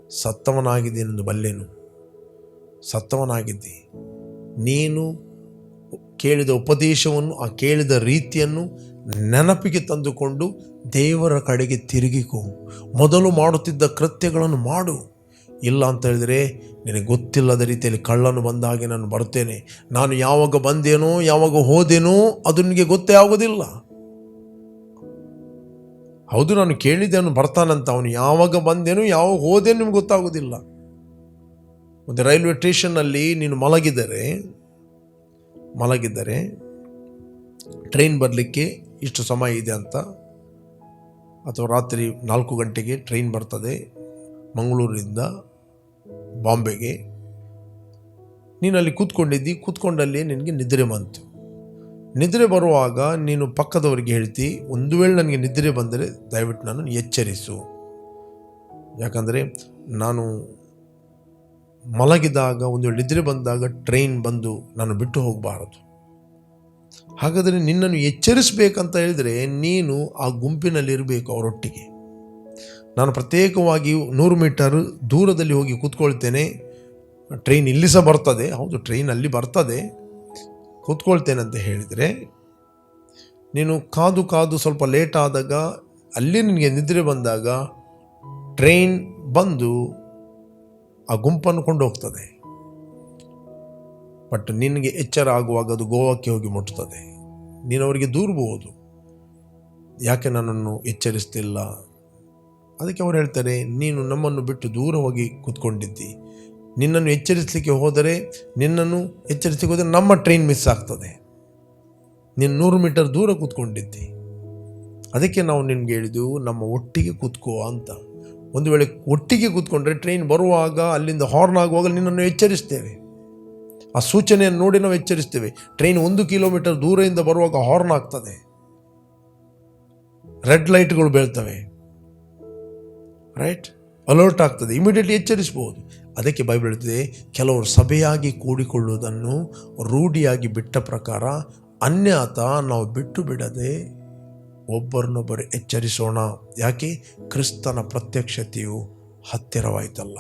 ಸತ್ತವನಾಗಿದ್ದೇನೆಂದು ಬಲ್ಲೆನು. ಸತ್ತವನಾಗಿದ್ದಿ. ನೀನು ಕೇಳಿದ ಉಪದೇಶವನ್ನು, ಆ ಕೇಳಿದ ರೀತಿಯನ್ನು ನೆನಪಿಗೆ ತಂದುಕೊಂಡು ದೇವರ ಕಡೆಗೆ ತಿರುಗಿಕೋ. ಮೊದಲು ಮಾಡುತ್ತಿದ್ದ ಕೃತ್ಯಗಳನ್ನು ಮಾಡು. ಇಲ್ಲ ಅಂತ ಹೇಳಿದರೆ, ನಿನಗೆ ಗೊತ್ತಿಲ್ಲದ ರೀತಿಯಲ್ಲಿ ಕಳ್ಳನು ಬಂದ ಹಾಗೆ ನಾನು ಬರ್ತೇನೆ ನಾನು ಯಾವಾಗ ಬಂದೇನೋ, ಯಾವಾಗ ಹೋದೇನೋ, ಅದು ನಿನಗೆ ಗೊತ್ತೇ ಆಗೋದಿಲ್ಲ. ಹೌದು, ನಾನು ಕೇಳಿದ್ದೆ, ಅವನು ಬರ್ತಾನಂತ. ಅವನು ಯಾವಾಗ ಬಂದೇನೋ, ಯಾವಾಗ ಹೋದೇನು ನಿಮ್ಗೆ ಗೊತ್ತಾಗೋದಿಲ್ಲ. ಒಂದು ರೈಲ್ವೆ ಸ್ಟೇಷನ್ನಲ್ಲಿ ನೀನು ಮಲಗಿದರೆ ಮಲಗಿದರೆ ಟ್ರೈನ್ ಬರಲಿಕ್ಕೆ ಇಷ್ಟು ಸಮಯ ಇದೆ ಅಂತ. ಅಥವಾ ರಾತ್ರಿ ನಾಲ್ಕು ಗಂಟೆಗೆ ಟ್ರೈನ್ ಬರ್ತದೆ, ಮಂಗಳೂರಿಂದ. ಬಾಂಬೆಗೆ. ನೀನು ಅಲ್ಲಿ ಕೂತ್ಕೊಂಡಿದ್ದಿ, ಕೂತ್ಕೊಂಡಲ್ಲಿ ನಿನಗೆ ನಿದ್ರೆ ಬಂತು. ನಿದ್ರೆ ಬರುವಾಗ ನೀನು ಪಕ್ಕದವರಿಗೆ ಹೇಳ್ತಿ, ಒಂದು ವೇಳೆ ನನಗೆ ನಿದ್ರೆ ಬಂದರೆ ದಯವಿಟ್ಟು ನಾನು ಎಚ್ಚರಿಸು. ಯಾಕಂದರೆ ನಾನು ಮಲಗಿದಾಗ, ಒಂದು ವೇಳೆ ನಿದ್ರೆ ಬಂದಾಗ ಟ್ರೈನ್ ಬಂದು ನಾನು ಬಿಟ್ಟು ಹೋಗಬಾರದು. ಹಾಗಾದರೆ ನಿನ್ನನ್ನು ಎಚ್ಚರಿಸಬೇಕಂತ ಹೇಳಿದರೆ ನೀನು ಆ ಗುಂಪಿನಲ್ಲಿರಬೇಕು ಅವರೊಟ್ಟಿಗೆ. ನಾನು ಪ್ರತ್ಯೇಕವಾಗಿ ನೂರು ಮೀಟರ್ ದೂರದಲ್ಲಿ ಹೋಗಿ ಕೂತ್ಕೊಳ್ತೇನೆ. ಟ್ರೈನ್ ಇಲ್ಲಿ ಸಹ ಬರ್ತದೆ. ಹೌದು, ಟ್ರೈನ್ ಅಲ್ಲಿ ಬರ್ತದೆ. ಕೂತ್ಕೊಳ್ತೇನೆ ಅಂತ ಹೇಳಿದರೆ, ನೀನು ಕಾದು ಕಾದು ಸ್ವಲ್ಪ ಲೇಟ್ ಆದಾಗ, ಅಲ್ಲಿ ನಿನಗೆ ನಿದ್ರೆ ಬಂದಾಗ ಟ್ರೈನ್ ಬಂದು ಆ ಗುಂಪನ್ನು ಕೊಂಡು ಹೋಗ್ತದೆ ಬಟ್ ನಿನಗೆ ಎಚ್ಚರ ಆಗುವಾಗ ಅದು ಗೋವಾಕ್ಕೆ ಹೋಗಿ ಮುಟ್ತದೆ. ನೀನು ಅವರಿಗೆ ದೂರಬಹುದು ಯಾಕೆ ನನ್ನನ್ನು ಎಚ್ಚರಿಸ್ತಿಲ್ಲ? ಅದಕ್ಕೆ ಅವ್ರು ಹೇಳ್ತಾರೆ, ನೀನು ನಮ್ಮನ್ನು ಬಿಟ್ಟು ದೂರ ಹೋಗಿ ಕೂತ್ಕೊಂಡಿದ್ದಿ. ನಿನ್ನನ್ನು ಎಚ್ಚರಿಸಲಿಕ್ಕೆ ಹೋದರೆ, ನಿನ್ನನ್ನು ಎಚ್ಚರಿಸಲಿಕ್ಕೆ ಹೋದರೆ ನಮ್ಮ ಟ್ರೈನ್ ಮಿಸ್ ಆಗ್ತದೆ. ನೀನು ನೂರು ಮೀಟರ್ ದೂರ ಕೂತ್ಕೊಂಡಿದ್ದಿ. ಅದಕ್ಕೆ ನಾವು ನಿನ್ಗೆ ಹೇಳಿದ್ದು ನಮ್ಮ ಒಟ್ಟಿಗೆ ಕೂತ್ಕೋ ಅಂತ. ಒಂದು ವೇಳೆ ಒಟ್ಟಿಗೆ ಕೂತ್ಕೊಂಡ್ರೆ ಟ್ರೈನ್ ಬರುವಾಗ, ಅಲ್ಲಿಂದ ಹಾರ್ನ್ ಆಗುವಾಗ ನಿನ್ನನ್ನು ಎಚ್ಚರಿಸ್ತೇವೆ. ಆ ಸೂಚನೆಯನ್ನು ನೋಡಿ ನಾವು ಎಚ್ಚರಿಸ್ತೇವೆ. ಟ್ರೈನ್ ಒಂದು ಕಿಲೋಮೀಟರ್ ದೂರದಿಂದ ಬರುವಾಗ ಹಾರ್ನ್ ಆಗ್ತದೆ. ರೆಡ್ ಲೈಟ್ಗಳು ಬೀಳ್ತವೆ. ರೈಟ್ ಅಲರ್ಟ್ ಆಗ್ತದೆ. ಇಮಿಡಿಯೇಟ್ಲಿ ಎಚ್ಚರಿಸಬಹುದು. ಅದಕ್ಕೆ ಬೈಬಲ್ ಹೇಳ್ತದೆ, ಕೆಲವರು ಸಭೆಯಾಗಿ ಕೂಡಿಕೊಳ್ಳುವುದನ್ನು ರೂಢಿಯಾಗಿ ಬಿಟ್ಟ ಪ್ರಕಾರ ಅನ್ಯಾತ ನಾವು ಬಿಟ್ಟು ಬಿಡದೆ ಒಬ್ಬರನ್ನೊಬ್ಬರು ಎಚ್ಚರಿಸೋಣ. ಯಾಕೆ? ಕ್ರಿಸ್ತನ ಪ್ರತ್ಯಕ್ಷತೆಯು ಹತ್ತಿರವಾಯ್ತಲ್ಲ.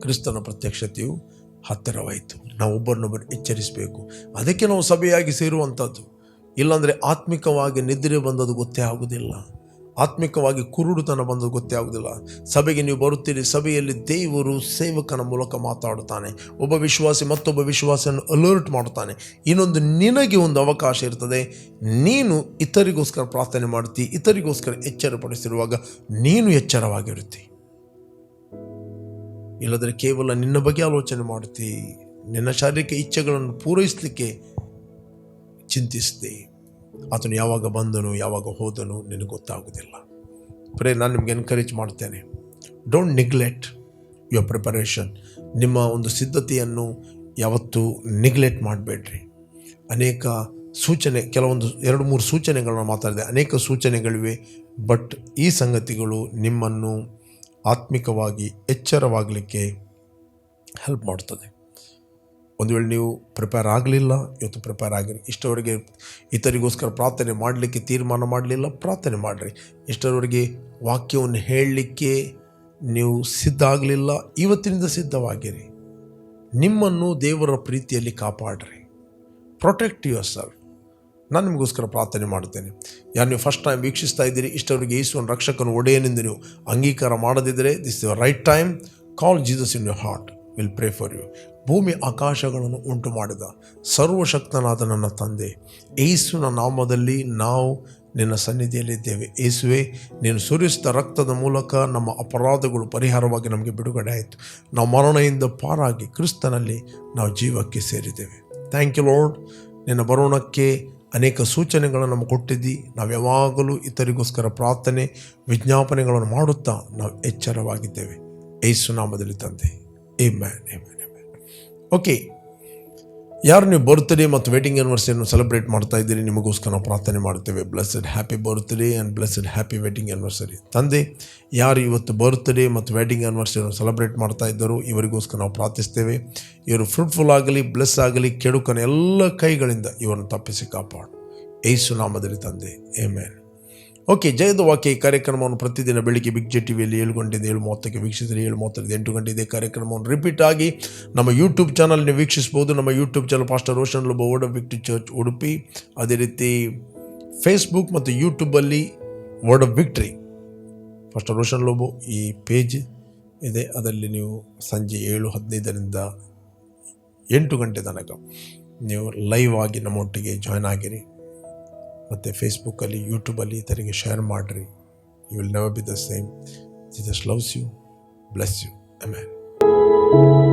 ಕ್ರಿಸ್ತನ ಪ್ರತ್ಯಕ್ಷತೆಯು ಹತ್ತಿರವಾಯಿತು. ನಾವು ಒಬ್ಬರನ್ನೊಬ್ಬರು ಎಚ್ಚರಿಸಬೇಕು. ಅದಕ್ಕೆ ನಾವು ಸಭೆಯಾಗಿ ಸೇರುವಂಥದ್ದು. ಇಲ್ಲಾಂದರೆ ಆತ್ಮಿಕವಾಗಿ ನಿದ್ರೆ ಬಂದದ್ದು ಗೊತ್ತೇ ಆಗುವುದಿಲ್ಲ ಆತ್ಮಿಕವಾಗಿ ಕುರುಡುತನ ಬಂದು ಗೊತ್ತೇ ಆಗುವುದಿಲ್ಲ ಸಭೆಗೆ ನೀವು ಬರುತ್ತೀರಿ. ಸಭೆಯಲ್ಲಿ ದೇವರು ಸೇವಕನ ಮೂಲಕ ಮಾತಾಡುತ್ತಾನೆ. ಒಬ್ಬ ವಿಶ್ವಾಸಿ ಮತ್ತೊಬ್ಬ ವಿಶ್ವಾಸಿಯನ್ನು ಅಲರ್ಟ್ ಮಾಡುತ್ತಾನೆ. ಇನ್ನೊಂದು ನಿನಗೆ ಒಂದು ಅವಕಾಶ ಇರ್ತದೆ. ನೀನು ಇತರಿಗೋಸ್ಕರ ಪ್ರಾರ್ಥನೆ ಮಾಡ್ತಿ ಇತರಿಗೋಸ್ಕರ ಎಚ್ಚರಪಡಿಸಿರುವಾಗ ನೀನು ಎಚ್ಚರವಾಗಿರುತ್ತಿ. ಇಲ್ಲದ್ರೆ ಕೇವಲ ನಿನ್ನ ಬಗ್ಗೆ ಆಲೋಚನೆ ಮಾಡುತ್ತಿ. ನಿನ್ನ ಶಾರೀರಿಕ ಇಚ್ಛೆಗಳನ್ನು ಪೂರೈಸಲಿಕ್ಕೆ ಚಿಂತಿಸ್ದೆ ಆತನು ಯಾವಾಗ ಬಂದನು, ಯಾವಾಗ ಹೋದನು ನಿನಗೆ ಗೊತ್ತಾಗೋದಿಲ್ಲ ಪ್ರೇ, ನಾನು ನಿಮ್ಗೆ ಎನ್ಕರೇಜ್ ಮಾಡ್ತೇನೆ. ಡೋಂಟ್ ನೆಗ್ಲೆಕ್ಟ್ ಯುವರ್ ಪ್ರಿಪರೇಷನ್ ನಿಮ್ಮ ಒಂದು ಸಿದ್ಧತೆಯನ್ನು ಯಾವತ್ತೂ ನೆಗ್ಲೆಕ್ಟ್ ಮಾಡಬೇಡ್ರಿ. ಅನೇಕ ಸೂಚನೆ, ಕೆಲವೊಂದು, ಎರಡು, ಮೂರು ಸೂಚನೆಗಳನ್ನ ಮಾತಾಡಿದೆ. ಅನೇಕ ಸೂಚನೆಗಳಿವೆ ಬಟ್ ಈ ಸಂಗತಿಗಳು ನಿಮ್ಮನ್ನು ಆತ್ಮಿಕವಾಗಿ ಎಚ್ಚರವಾಗಲಿಕ್ಕೆ ಹೆಲ್ಪ್ ಮಾಡ್ತದೆ. ಒಂದು ವೇಳೆ ನೀವು ಪ್ರಿಪೇರ್ ಆಗಲಿಲ್ಲ, ಇವತ್ತು ಪ್ರಿಪೇರ್ ಆಗಿರಿ. ಇಷ್ಟರವರೆಗೆ ಇತರಿಗೋಸ್ಕರ ಪ್ರಾರ್ಥನೆ ಮಾಡಲಿಕ್ಕೆ ತೀರ್ಮಾನ ಮಾಡಲಿಲ್ಲ, ಪ್ರಾರ್ಥನೆ ಮಾಡಿರಿ. ಇಷ್ಟರವರೆಗೆ ವಾಕ್ಯವನ್ನು ಹೇಳಲಿಕ್ಕೆ ನೀವು ಸಿದ್ಧ ಆಗಲಿಲ್ಲ, ಇವತ್ತಿನಿಂದ ಸಿದ್ಧವಾಗಿರಿ. ನಿಮ್ಮನ್ನು ದೇವರ ಪ್ರೀತಿಯಲ್ಲಿ ಕಾಪಾಡ್ರಿ. ಪ್ರೊಟೆಕ್ಟ್ ಯುವರ್ ಸೆಲ್ಫ್ ನಾನು ನಿಮಗೋಸ್ಕರ ಪ್ರಾರ್ಥನೆ ಮಾಡ್ತೇನೆ ಯಾರು ನೀವು ಫಸ್ಟ್ ಟೈಮ್ ವೀಕ್ಷಿಸ್ತಾ ಇದ್ದೀರಿ ಇಷ್ಟವರೆಗೆ ಯೇಸುವನ್ನು ರಕ್ಷಕನ ಒಡೆಯನೆಂದು ನೀವು ಅಂಗೀಕಾರ ಮಾಡದಿದ್ದರೆ this your right time call Jesus in your heart will pray for you ಭೂಮಿ ಆಕಾಶಗಳನ್ನು ಉಂಟು ಮಾಡಿದ ಸರ್ವಶಕ್ತನಾದ ನನ್ನ ತಂದೆ ಏಸುವಿನ ನಾಮದಲ್ಲಿ ನಾವು ನಿನ್ನ ಸನ್ನಿಧಿಯಲ್ಲಿದ್ದೇವೆ. ಏಸುವೆ ನೀನು ಸುರಿಸಿದ ರಕ್ತದ ಮೂಲಕ ನಮ್ಮ ಅಪರಾಧಗಳು ಪರಿಹಾರವಾಗಿ ನಮಗೆ ಬಿಡುಗಡೆ ಆಯಿತು ನಾವು ಮರಣೆಯಿಂದ ಪಾರಾಗಿ ಕ್ರಿಸ್ತನಲ್ಲಿ ನಾವು ಜೀವಕ್ಕೆ ಸೇರಿದ್ದೇವೆ. ಥ್ಯಾಂಕ್ ಯು ಲಾರ್ಡ್ ನಿನ್ನ ಬರೋಣಕ್ಕೆ ಅನೇಕ ಸೂಚನೆಗಳನ್ನು ನಮಗೆ ಕೊಟ್ಟಿದ್ದಿ. ನಾವು ಯಾವಾಗಲೂ ಇತರಿಗೋಸ್ಕರ ಪ್ರಾರ್ಥನೆ, ವಿಜ್ಞಾಪನೆಗಳನ್ನು ಮಾಡುತ್ತಾ ನಾವು ಎಚ್ಚರವಾಗಿದ್ದೇವೆ. ಏಸು ನಾಮದಲ್ಲಿ ತಂದೆ. ಏ ಮ್ಯಾನ್ ಏ ಓಕೆ ಯಾರು ನೀವು ಬರ್ತ್ಡೇ ಮತ್ತು ವೆಡ್ಡಿಂಗ್ ಆ್ಯನಿವರ್ಸರಿಯನ್ನು ಸೆಲೆಬ್ರೇಟ್ ಮಾಡ್ತಾ ಇದ್ದೀರಿ, ನಿಮಗೋಸ್ಕರ ನಾವು ಪ್ರಾರ್ಥನೆ ಮಾಡ್ತೇವೆ blessed happy birthday and blessed happy wedding anniversary ತಂದೆ, ಯಾರು ಇವತ್ತು ಬರ್ತ್ಡೇ ಮತ್ತು ವೆಡ್ಡಿಂಗ್ ಆ್ಯನಿವರ್ಸರಿಯನ್ನು ಸೆಲೆಬ್ರೇಟ್ ಮಾಡ್ತಾ ಇದ್ದರು, ಇವರಿಗೋಸ್ಕರ ನಾವು ಪ್ರಾರ್ಥಿಸ್ತೇವೆ. ಇವರು ಫ್ರೂಟ್ಫುಲ್ ಆಗಲಿ ಬ್ಲೆಸ್ ಆಗಲಿ, ಕೆಡುಕನ ಎಲ್ಲ ಕೈಗಳಿಂದ ಇವರನ್ನು ತಪ್ಪಿಸಿ ಕಾಪಾಡು. ಏಸು ನಾಮದಲ್ಲಿ ತಂದೆ. ಏಮೇನ್ ಓಕೆ, ಜಯದ ವಾಕ್ಯ ಕಾರ್ಯಕ್ರಮವನ್ನು ಪ್ರತಿದಿನ ಬೆಳಿಗ್ಗೆ ಬಿಗ್ ಜೆ ಟಿವಿಯಲ್ಲಿ ಏಳು ಗಂಟೆಯಿಂದ ಏಳು ಮೂವತ್ತಕ್ಕೆ ವೀಕ್ಷಿಸಿದರೆ ಏಳು ಮೂವತ್ತರಿಂದ ಎಂಟು ಗಂಟೆ ಇದೇ ಕಾರ್ಯಕ್ರಮವನ್ನು ರಿಪೀಟ್ ಆಗಿ ನಮ್ಮ ಯೂಟ್ಯೂಬ್ ಚಾನಲ್ ನೀವು ವೀಕ್ಷಿಸ್ಬೋದು ನಮ್ಮ YouTube channel pastor Roshan Lobo word victory church Udupi ಅದೇ ರೀತಿ ಫೇಸ್ಬುಕ್ ಮತ್ತು ಯೂಟ್ಯೂಬಲ್ಲಿ word of victory pastor Roshan Lobo ಈ ಪೇಜ್ ಇದೆ. ಅದರಲ್ಲಿ ನೀವು ಸಂಜೆ ಏಳು ಹದಿನೈದರಿಂದ ಎಂಟು ಗಂಟೆ ತನಕ ನೀವು ಲೈವ್ ಆಗಿ ನಮ್ಮೊಟ್ಟಿಗೆ ಜಾಯ್ನ್ ಆಗಿರಿ. ಮತ್ತು ಫೇಸ್ಬುಕ್ಕಲ್ಲಿ ಯೂಟ್ಯೂಬಲ್ಲಿ ಇತರಿಗೆ ಶೇರ್ ಮಾಡಿರಿ. You will never be the same just loves you bless you amen